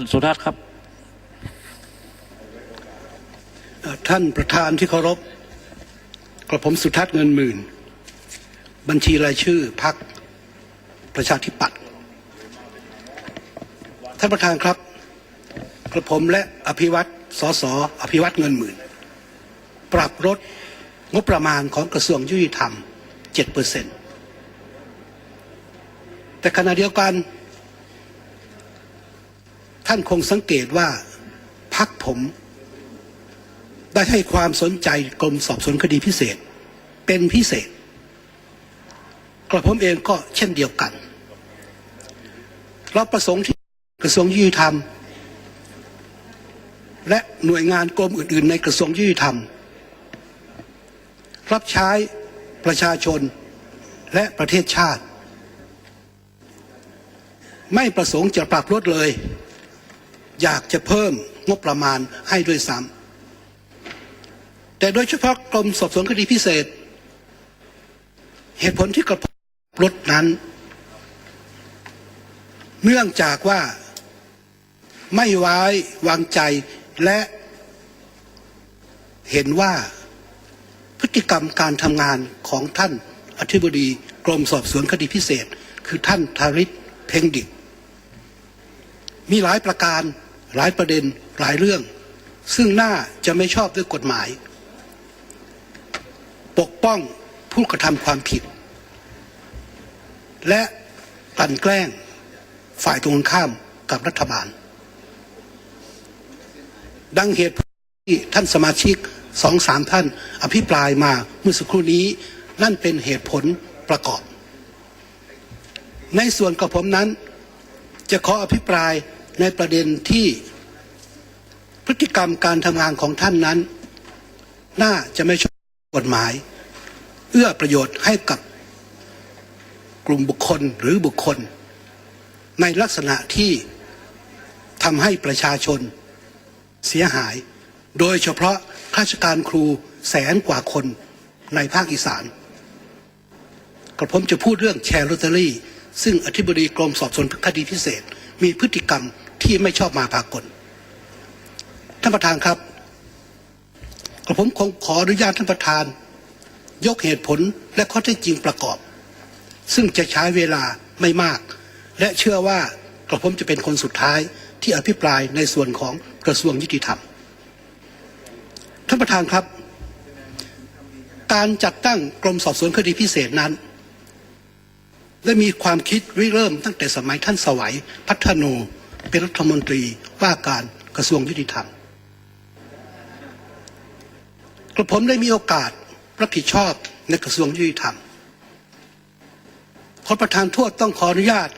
สุทัศน์ครับ ท่านประธานที่เคารพกระผมสุทัศน์เงินหมื่น บัญชีรายชื่อพักประชาธิปัตย์ท่านประธานครับ กระผมและอภิวัตสสอภิวัตเงินหมื่น ปรับลดงบประมาณของกระทรวงยุติธรรม7%เปอร์เซ็นแต่ขณะเดียวกัน ท่านคงสังเกตว่าพักผม ได้ให้ความสนใจกรมสอบสวนคดีพิเศษ เป็นพิเศษกระผมเองก็เช่นเดียวกันเราประสงค์ที่กระทรวงยุติธรรม และหน่วยงานกรมอื่น ๆ ในกระทรวงยุติธรรม รับใช้ประชาชนและประเทศชาติ ไม่ประสงค์จะปรับลดเลย อยากจะเพิ่มงบประมาณให้ด้วยซ้ำแต่โดยเฉพาะกรมสอบสวนคดีพิเศษ เหตุผลที่กระผมลดนั้น เนื่องจากว่าไม่ไว้วางใจและเห็นว่าพฤติกรรมการทำงานของท่านอธิบดีกรมสอบสวนคดีพิเศษ คือท่านทาริศเพ่งดิกมีหลายประการ หลายประเด็นหลายเรื่อง ซึ่งน่าจะไม่ชอบด้วยกฎหมาย ปกป้องผู้กระทำความผิด และกลั่นแกล้งฝ่ายตรงข้ามกับรัฐบาล ดังเหตุที่ท่านสมาชิกสองสามท่านอภิปรายมาเมื่อสักครู่นี้นั่นเป็นเหตุผลประกอบ ในส่วนกับผมนั้น จะขออภิปราย ในประเด็นที่พฤติกรรมการทำงานของท่านนั้น น่าจะไม่ชอบกฎหมาย เอื้อประโยชน์ให้กับกลุ่มบุคคลหรือบุคคล ในลักษณะที่ทำให้ประชาชนเสียหาย โดยเฉพาะข้าราชการครูแสนกว่าคนในภาคอีสานกระผมจะพูดเรื่องแชร์ลอตเตอรี่ ซึ่งอธิบดีกรมสอบสวนคดีพิเศษ มีพฤติกรรม ที่ไม่ชอบมาพากลท่านประธานครับกระผมคงขออนุญาตท่านประธาน ยกเหตุผลและข้อเท็จจริงประกอบ ซึ่งจะใช้เวลาไม่มาก และเชื่อว่ากระผมจะเป็นคนสุดท้ายที่อภิปรายในส่วนของกระทรวงยุติธรรม ท่านประธานครับ การจัดตั้งกรมสอบสวนคดีพิเศษนั้นได้มีความคิดริเริ่มตั้งแต่สมัยท่านสวัยพัฒโน เป็นรัฐมนตรีว่าการกระทรวงยุติธรรมกระผมได้มีโอกาสรับผิดชอบในกระทรวงยุติธรรมขอประธานโทษต้องขออนุญาต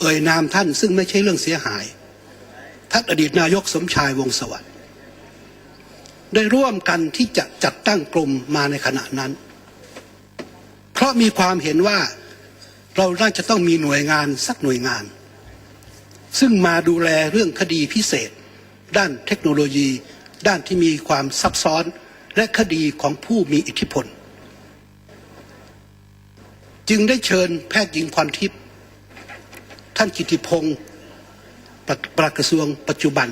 เอ่ยนามท่านซึ่งไม่ใช่เรื่องเสียหายท่านอดีตนายกสมชายวงสวัสดิ์ได้ร่วมกันที่จะจัดตั้งกลุ่มมาในขณะนั้น เพราะมีความเห็นว่าเราน่าจะต้องมีหน่วยงานสักหน่วยงาน ซึ่งมาดูแลเรื่องคดีพิเศษ ด้านเทคโนโลยี ด้านที่มีความซับซ้อน และคดีของผู้มีอิทธิพล จึงได้เชิญแพทย์หญิงพรทิพย์ท่านกิติพงศ์ปลัดปลัดกระทรวงปัจจุบัน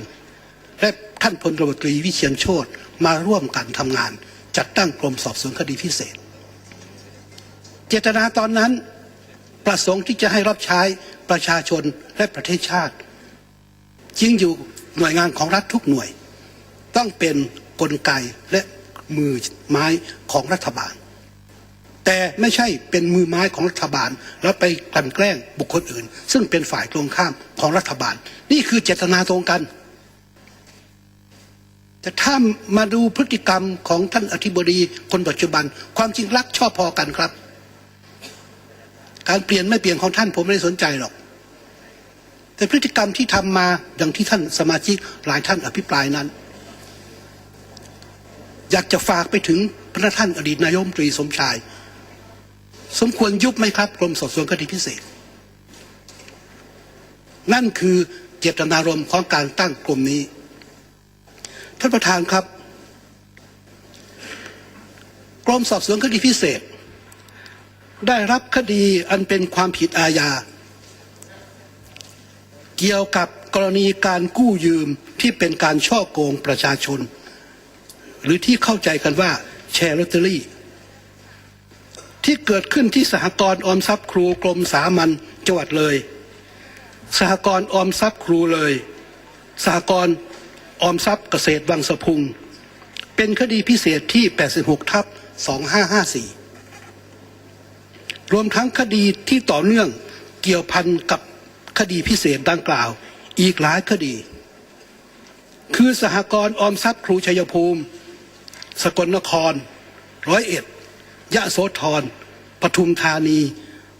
และท่านพลตรตรีวิเชียนโชตมาร่วมกันทำงาน จัดตั้งกรมสอบสวนคดีพิเศษ เจตนาตอนนั้นประสงค์ที่จะให้รับใช้ ประชาชนและประเทศชาติจริงอยู่หน่วยงานของรัฐทุกหน่วย ต้องเป็นกลไกและมือไม้ของรัฐบาล แต่ไม่ใช่เป็นมือไม้ของรัฐบาล แล้วไปกลั่นแกล้งบุคคลอื่น ซึ่งเป็นฝ่ายตรงข้ามของรัฐบาล นี่คือเจตนาตรงกัน แต่ถ้ามาดูพฤติกรรมของท่านอธิบดีคนปัจจุบัน ความจริงรักชอบพอกันครับ การเปลี่ยนไม่เปลี่ยนของท่านผมไม่ได้สนใจหรอก แต่พฤติกรรมที่ทำมาอย่างที่ท่านสมาชิกหลายท่านอภิปรายนั้น อยากจะฝากไปถึงพระท่านอดีตนายกรมตรีสมชาย สมควรยุบไหมครับกรมสอบสวนคดีพิเศษ นั่นคือเจตนารมณ์ของการตั้งกลุ่มนี้ ท่านประธานครับกรมสอบสวนคดีพิเศษ ได้รับคดีอันเป็นความผิดอาญา เกี่ยวกับกรณีการกู้ยืมที่เป็นการช่อโกงประชาชน หรือที่เข้าใจกันว่าแชร์ลอตเตอรี่ ที่เกิดขึ้นที่สหกรณ์ออมทรัพย์ครูกรมสามัญจังหวัดเลย สหกรณ์ออมทรัพย์ครูเลย สหกรณ์ออมทรัพย์เกษตรวังสะพุง เป็นคดีพิเศษที่ 86 ทับ 2554 รวมทั้งคดีที่ต่อเนื่องเกี่ยวพันกับ คดีพิเศษดังกล่าว อีกหลายคดี คือสหกรณ์ออมทรัพย์ครูชัยภูมิ สกลนคร ร้อยเอ็ด ยะโสธรปทุมธานี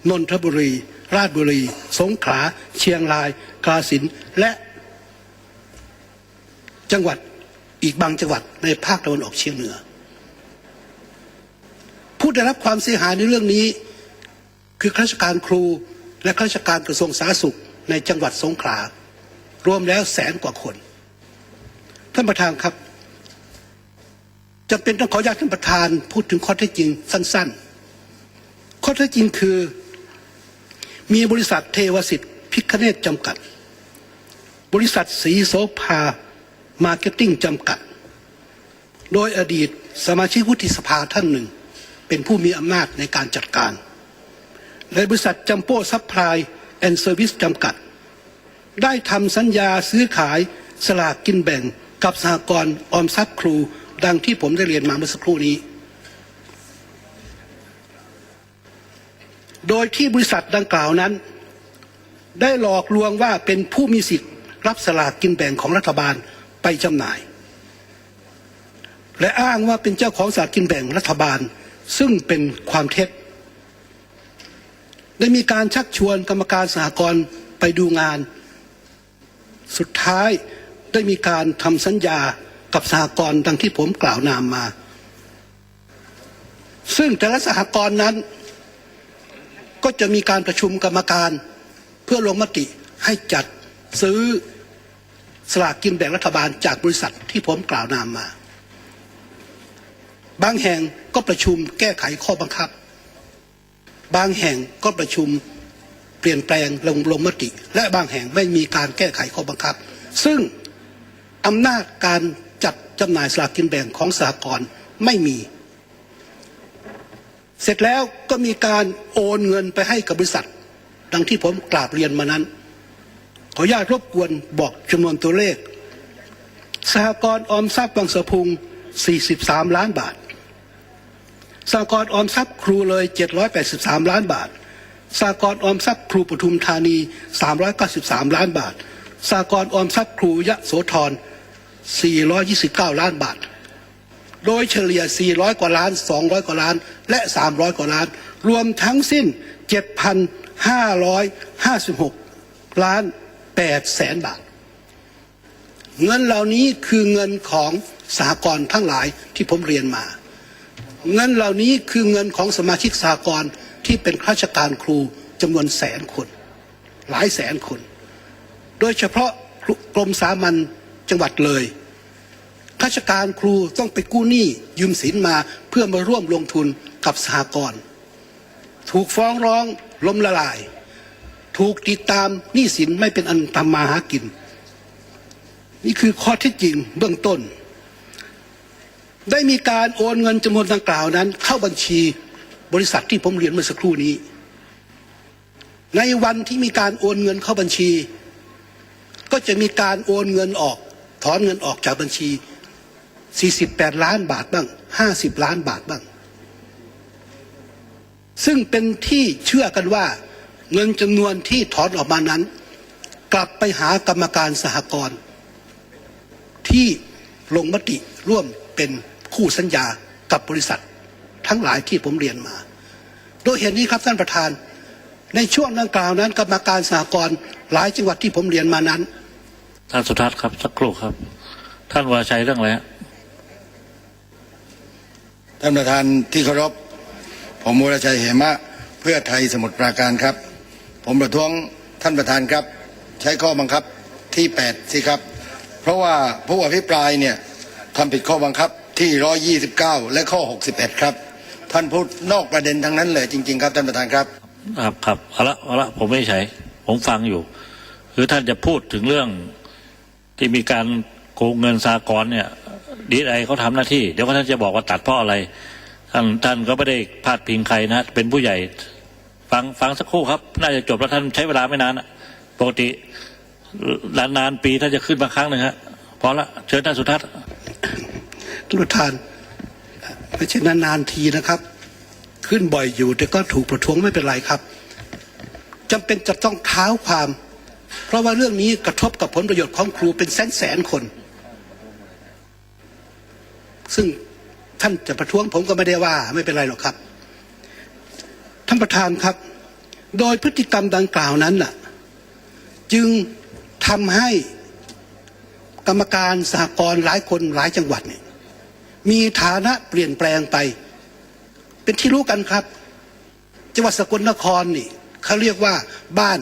นนทบุรี ราชบุรี สงขลา เชียงราย กาฬสินและจังหวัดอีกบางจังหวัดในภาคตะวันออกเฉียงเหนือ ผู้ได้รับความเสียหายในเรื่องนี้ คือข้าราชการครู และข้าราชการกระทรวงสาธารณสุขในจังหวัดสงขลารวมแล้วแสนกว่าคน ท่านประธานครับจำเป็นต้องขออนุญาตท่านประธานพูดถึงข้อเท็จจริงสั้น ๆ ข้อเท็จจริงคือ มีบริษัทเทวสิทธิ์พิคเนตจำกัด บริษัทสีโสภามาร์เก็ตติ้งจำกัด โดยอดีตสมาชิกวุฒิสภาท่านหนึ่ง เป็นผู้มีอำนาจในการจัดการ และบริษัทจัมโป้ซัพพลายแอนด์เซอร์วิสจำกัด ได้ทำสัญญาซื้อขายสลากกินแบ่งกับสหกรณ์ออมทรัพย์ครู ดังที่ผมได้เรียนมาเมื่อสักครู่นี้ โดยที่บริษัทดังกล่าวนั้น ได้หลอกลวงว่าเป็นผู้มีสิทธิ์รับสลากกินแบ่งของรัฐบาลไปจำหน่าย และอ้างว่าเป็นเจ้าของสลากกินแบ่งรัฐบาล ซึ่งเป็นความเท็จ ได้มีการชักชวนกรรมการสหกรณ์ไปดูงาน สุดท้ายได้มีการทำสัญญากับสหกรณ์ดังที่ผมกล่าวนามมา ซึ่งแต่ละสหกรณ์นั้น ก็จะมีการประชุมกรรมการเพื่อลงมติให้จัดซื้อสลากกินแบ่งรัฐบาลจากบริษัทที่ผมกล่าวนามมา บางแห่งก็ประชุมแก้ไขข้อบังคับ บางแห่งก็ประชุมเปลี่ยนแปลงลงลงมติ และบางแห่งไม่มีการแก้ไขข้อบังคับ ซึ่งอำนาจการจัดจำหน่ายสลากกินแบ่งของสหกรไม่มี เสร็จแล้วก็มีการโอนเงินไปให้กับบริษัท ดังที่ผมกราบเรียนมานั้น ขออนุญาตรบกวนบอกจำนวนตัวเลขสหกรณ์ออมทรัพย์บางสะพุง 43 ล้านบาท สหกรออมทรัพย์ครูเลย 783 ล้านบาทสหกรออมทรัพย์ครูปทุมธานี 393 ล้านบาทสหกรออมทรัพย์ครูยะโสธร 429 ล้านบาท โดยเฉลี่ย 400 กว่าล้าน 200 กว่าล้าน และ 300 กว่าล้าน รวมทั้งสิ้น 7,556 ล้าน8แสนบาท เงินเหล่านี้คือเงินของสหกรทั้งหลายที่ผมเรียนมา เงินเหล่านี้คือเงินของสมาชิกสหกรณ์ที่เป็นข้าราชการครูจำนวนแสนคน หลายแสนคน โดยเฉพาะกรมสามัญจังหวัดเลยข้าราชการครูต้องไปกู้หนี้ยืมสินมาเพื่อมาร่วมลงทุนกับสหกรณ์ถูกฟ้องร้องล้มละลาย ถูกติดตามหนี้สินไม่เป็นอันทำมาหากิน นี่คือข้อเท็จจริงเบื้องต้น ได้มีการโอนเงินจำนวนดังกล่าวนั้น เข้าบัญชีบริษัทที่ผมเรียนเมื่อสักครู่นี้ ในวันที่มีการโอนเงินเข้าบัญชี ก็จะมีการโอนเงินออก ถอนเงินออกจากบัญชี 48 ล้านบาทบ้าง 50 ล้านบาทบ้าง ซึ่งเป็นที่เชื่อกันว่าเงินจำนวนที่ถอนออกมานั้น กลับไปหากรรมการสหกรณ์ที่ลงมติร่วมเป็น คู่สัญญากับบริษัททั้งหลายที่ผมเรียนมา โดยเหตุนี้ครับท่านประธาน ในช่วงดังกล่าวนั้นกรรมการสหกรณ์หลายจังหวัดที่ผมเรียนมานั้นท่านสุทัศน์ครับสักครู่ครับ ท่านวาชัยเรื่องอะไรฮะท่านประธานที่เคารพผมวรชัยเหมะเพื่อไทยสมุทรปราการครับ ผมประท้วงท่านประธานครับ ใช้ข้อบังคับที่ 8 สิครับ เพราะว่าผู้อภิปรายเนี่ยทำผิดข้อบังคับ ที่129และข้อ61ครับ ท่านพูดนอกประเด็นทั้งนั้นเลยจริง ๆ ครับท่านประธานครับ ครับครับเอาละเอาละผมไม่ใช่ผมฟังอยู่ คือท่านจะพูดถึงเรื่องที่มีการโกงเงินสากลเนี่ยดีไอเขาทำหน้าที่ เดี๋ยวท่านจะบอกว่าตัดเพราะอะไร ท่านท่านก็ไม่ได้พาดพิงใครนะ เป็นผู้ใหญ่ฟังฟังสักครู่ครับ น่าจะจบแล้วท่านใช้เวลาไม่นานปกตินานๆปีท่านจะขึ้นมาครั้งหนึ่งฮะพอละเชิญท่านสุทัศน์ ท่านประธานไม่ใช่นานๆทีนะครับ ขึ้นบ่อยอยู่แต่ก็ถูกประท้วงไม่เป็นไรครับจำเป็นจะต้องเท้าความ เพราะว่าเรื่องนี้กระทบกับผลประโยชน์ของครูเป็นแสนแสนคน ซึ่งท่านจะประท้วงผมก็ไม่ได้ว่าไม่เป็นไรหรอกครับ ท่านประธานครับ โดยพฤติกรรมดังกล่าวนั้นน่ะ จึงทำให้กรรมการสหกรณ์หลายคนหลายจังหวัดเนี่ย มีฐานะเปลี่ยนแปลงไป เป็นที่รู้กันครับ จังหวัดสกลนครนี่เขาเรียกว่าบ้าน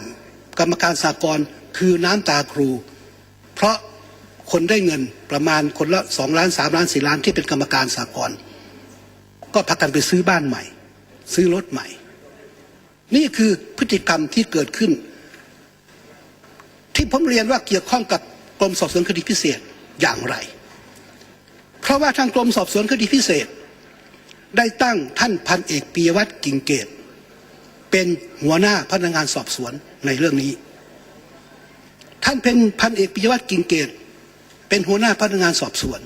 กรรมการสหกรณ์คือน้ำตาครู เพราะคนได้เงินประมาณคนละสองล้านสามล้านสี่ล้านที่เป็นกรรมการสหกรณ์ก็พักกันไปซื้อบ้านใหม่ ซื้อรถใหม่ นี่คือพฤติกรรมที่เกิดขึ้น ที่ผมเรียนว่าเกี่ยวข้องกับกรมสอบสวนคดีพิเศษอย่างไร เพราะว่าทางกรมสอบสวนคดีพิเศษ ได้ตั้งท่านพันเอกปียวัตรกิ่งเกต เป็นหัวหน้าพนักงานสอบสวนในเรื่องนี้ ท่านเป็นพันเอกปียวัตรกิ่งเกต เป็นหัวหน้าพนักงานสอบสวน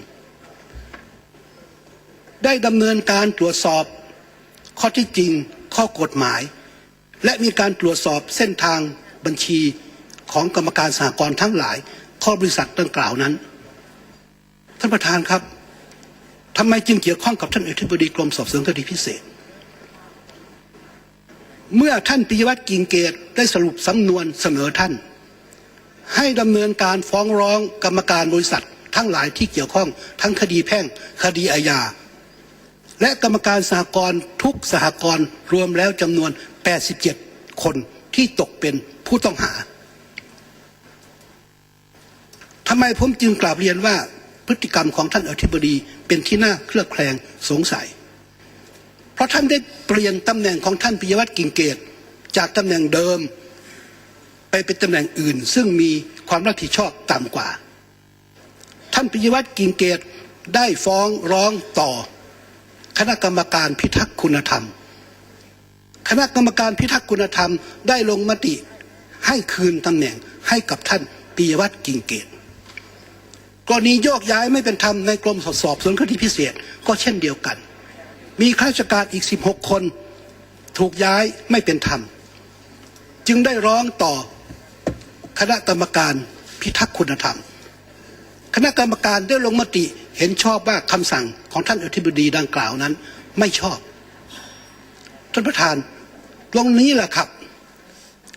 ได้ดำเนินการตรวจสอบข้อที่จริงข้อกฎหมาย และมีการตรวจสอบเส้นทางบัญชีของกรรมการสหกรณ์ทั้งหลายข้อบริษัทดังกล่าวนั้น ท่านประธานครับ ทำไมจึงเกี่ยวข้องกับท่านอธิบดีกรมสอบสวนคดีพิเศษ เมื่อท่านปิยวัตรกิ่งเกตได้สรุปสำนวนเสนอท่าน ให้ดำเนินการฟ้องร้องกรรมการบริษัท ทั้งหลายที่เกี่ยวข้อง ทั้งคดีแพ่ง คดีอาญาและกรรมการสหกรณ์ทุกสหกรณ์รวมแล้วจำนวน 87 คนที่ตกเป็นผู้ต้องหาทำไมผมจึงกราบเรียนว่า พฤติกรรมของท่านอธิบดีเป็นที่น่าเคลือบแคลงสงสัย เพราะท่านได้เปลี่ยนตำแหน่งของท่านปิยวัตรกิ่งเกตจากตำแหน่งเดิม ไปเป็นตำแหน่งอื่น ซึ่งมีความรับผิดชอบต่ำกว่า ท่านปิยวัตรกิ่งเกตได้ฟ้องร้องต่อ คณะกรรมการพิทักษ์คุณธรรม คณะกรรมการพิทักษ์คุณธรรมได้ลงมติให้คืนตำแหน่งให้กับท่านปิยวัตรกิ่งเกต กรณีโยกย้ายไม่เป็นธรรมในกรมสอบสอบสวนคดีพิเศษก็เช่นเดียวกัน มีข้าราชการอีก 16 คน ถูกย้ายไม่เป็นธรรม จึงได้ร้องต่อคณะกรรมการพิทักษ์คุณธรรม คณะกรรมการได้ลงมติเห็นชอบว่าคำสั่งของท่านอธิบดีดังกล่าวนั้น ไม่ชอบท่านประธานตรงนี้แหละครับ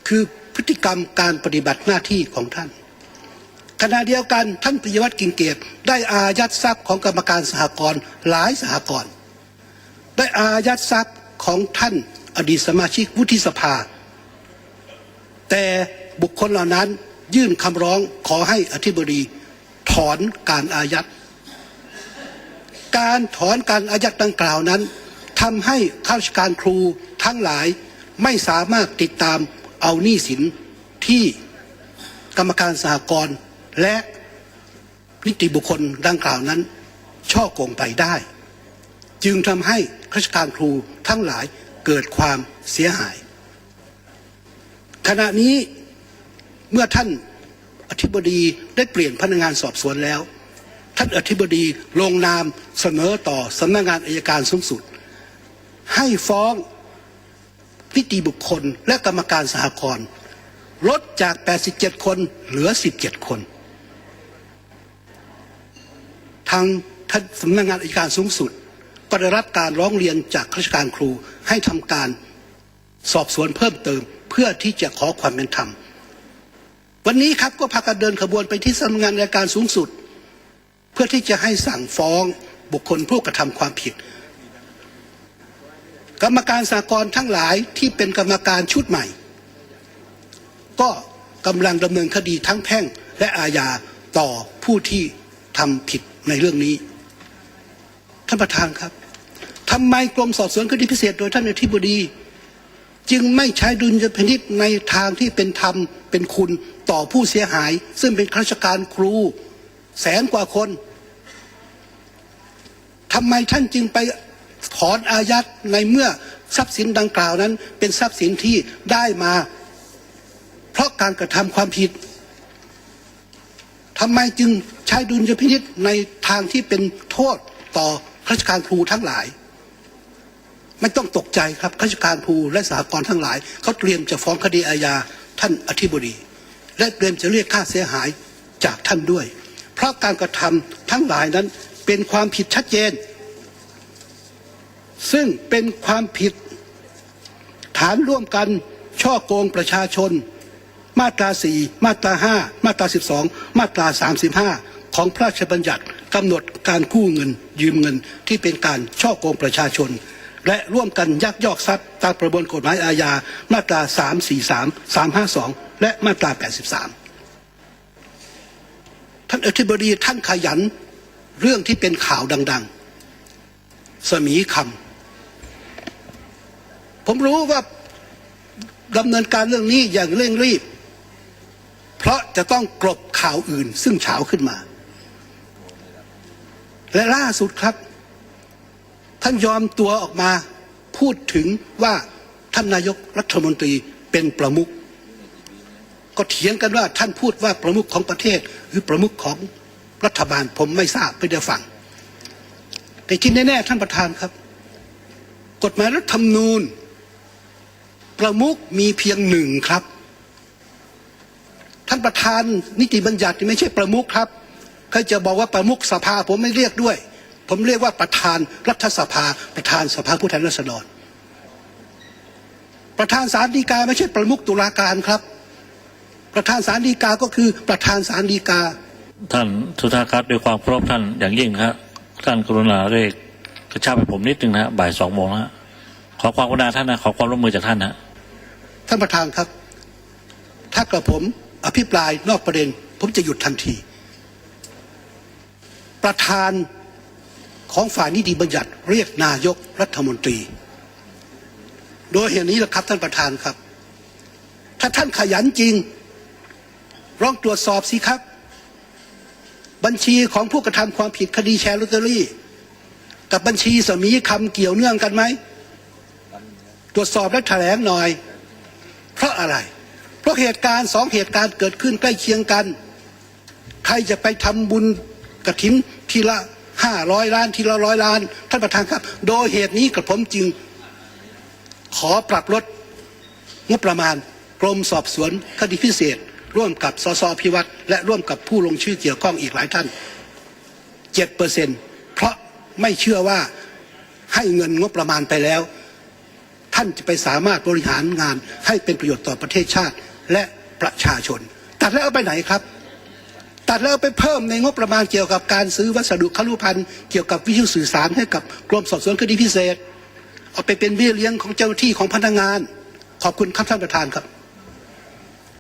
คือพฤติกรรมการปฏิบัติหน้าที่ของท่าน ขณะเดียวกันท่านปิยวัตรกินเกตได้อายัดทรัพย์ของกรรมการสหกรณ์หลายสหกรณ์ได้อายัดทรัพย์ของท่านอดีตสมาชิกวุฒิสภา แต่บุคคลเหล่านั้นยื่นคำร้องขอให้อธิบดีถอนการอายัด การถอนการอายัดดังกล่าวนั้นทำให้ข้าราชการครูทั้งหลายไม่สามารถติดตามเอาหนี้สินที่กรรมการสหกรณ์ และนิติบุคคลดังกล่าวนั้น ช่อโกงไปได้ จึงทำให้ข้าราชการครูทั้งหลายเกิดความเสียหาย ขณะนี้เมื่อท่านอธิบดีได้เปลี่ยนพนักงานสอบสวนแล้ว ท่านอธิบดีลงนามเสนอต่อสำนักงานอายการสูงสุด ให้ฟ้องนิติบุคคลและกรรมการสหกรณ์ลดจาก 87 คนเหลือ 17 คน ทางท่านสำนักงานอายการสูงสุด ก็ได้รับการร้องเรียนจากข้าราชการครูให้ทำการสอบสวนเพิ่มเติม เพื่อที่จะขอความเป็นธรรม วันนี้ครับก็พากันเดินขบวนไปที่สำนักงานอายการสูงสุด เพื่อที่จะให้สั่งฟ้องบุคคลผู้กระทำความผิด กรรมการสากลทั้งหลายที่เป็นกรรมการชุดใหม่ ก็กำลังดำเนินคดีทั้งแพ่งและอาญาต่อผู้ที่ทำผิด ในเรื่องนี้ ท่านประธานครับทำไมกรมสอบสวนคดีพิเศษ โดยท่านอธิบดี จึงไม่ใช้ดุลยพินิษในทางที่เป็นธรรมเป็นคุณต่อผู้เสียหาย ซึ่งเป็นข้าราชการครู แสนกว่าคนทำไมท่านจึงไปถอนอายัดในเมื่อทรัพย์สินดังกล่าวนั้น เป็นทรัพย์สินที่ได้มา เพราะการกระทำความผิด ทำไมจึงใช้ดุลยพินิษในทางที่เป็นโทษต่อข้าราชการครูทั้งหลาย ไม่ต้องตกใจครับข้าราชการครูและสหกรณ์ทั้งหลายเขาเตรียมจะฟ้องคดีอาญาท่านอธิบดี และเตรียมจะเรียกค่าเสียหายจากท่านด้วย เพราะการกระทำทั้งหลายนั้นเป็นความผิดชัดเจน ซึ่งเป็นความผิดฐานร่วมกันช่อโกงประชาชน มาตรา 4 มาตรา 5 มาตรา 12 มาตรา 35 ของพระราชบัญญัติกำหนดการกู้เงิน ยืมเงินที่เป็นการช่อโกงประชาชน และร่วมกันยักยอกทรัพย์ตามประมวลกฎหมายอาญามาตรา 343 352 และมาตรา 83 ท่านอธิบดีท่านขยันเรื่องที่เป็นข่าวดัง ๆ สมีคำผมรู้ว่าดำเนินการเรื่องนี้อย่างเร่งรีบ เพราะจะต้องกลบข่าวอื่นซึ่งเฉาขึ้นมา และล่าสุดครับ ท่านยอมตัวออกมาพูดถึงว่าท่านนายกรัฐมนตรีเป็นประมุขก็เถียงกันว่าท่านพูดว่าประมุขของประเทศ หรือประมุขของรัฐบาลผมไม่ทราบไม่ได้ฟัง แต่ที่แน่ๆท่านประธานครับ กฎหมายรัฐธรรมนูญ ประมุขมีเพียงหนึ่งครับ ท่านประธานนิติบัญญัติไม่ใช่ประมุขครับใครจะบอกว่าประมุขสภาผมไม่เรียกด้วย ผมเรียกว่าประธานรัฐสภา ประธานสภาผู้แทนราษฎร ประธานศาลฎีกาไม่ใช่ประมุขตุลาการครับ ประธานศาลฎีกาก็คือประธานศาลฎีกา ท่านสุธาคัตด้วยความเคารพท่านอย่างยิ่งนะครับท่านกรุณาเรียกกระชับให้ผมนิดนึงนะฮะบ่ายสองโมงนะฮะขอความกรุณาท่านนะขอความร่วมมือจากท่านนะท่านประธานครับ ถ้ากระผม อภิปรายนอกประเด็น ผมจะหยุดทันที ประธานของฝ่ายนิติบัญญัติเรียกนายกรัฐมนตรี โดยเหตุนี้แหละครับท่านประธานครับ ถ้าท่านขยันจริงลองตรวจสอบสิครับ บัญชีของผู้กระทำความผิดคดีแชร์ลอตเตอรี่ กับบัญชีสมีคำเกี่ยวเนื่องกันไหม ตรวจสอบและแถลงหน่อย เพราะอะไร ราะเหตุการณ์สองเหตุการณ์เกิดขึ้นใกล้เคียงกัน ใครจะไปทำบุญกระถินทีละห้าร้อยล้านทีละร้อยล้าน ท่านประธานครับ โดยเหตุนี้กระผมจึง ขอปรับลดงบประมาณกรมสอบสวนคดีพิเศษ ร่วมกับสสพิวัตรและร่วมกับผู้ลงชื่อเกี่ยวข้องอีกหลายท่านเจ็ดเปอร์เซ็นเพราะไม่เชื่อว่าให้เงินงบประมาณไปแล้ว ท่านจะไปสามารถบริหารงานให้เป็นประโยชน์ต่อประเทศชาติ และประชาชน ตัดแล้วเอาไปไหนครับ ตัดแล้วเอาไปเพิ่มในงบประมาณเกี่ยวกับการซื้อวัสดุคลุพันธ์เกี่ยวกับวิทยุสื่อสารให้กับกรมสอบสวนคดีพิเศษ เอาไปเป็นเบี้ยเลี้ยงของเจ้าหน้าที่ของพนักงาน ขอบคุณครับท่านประธานครับ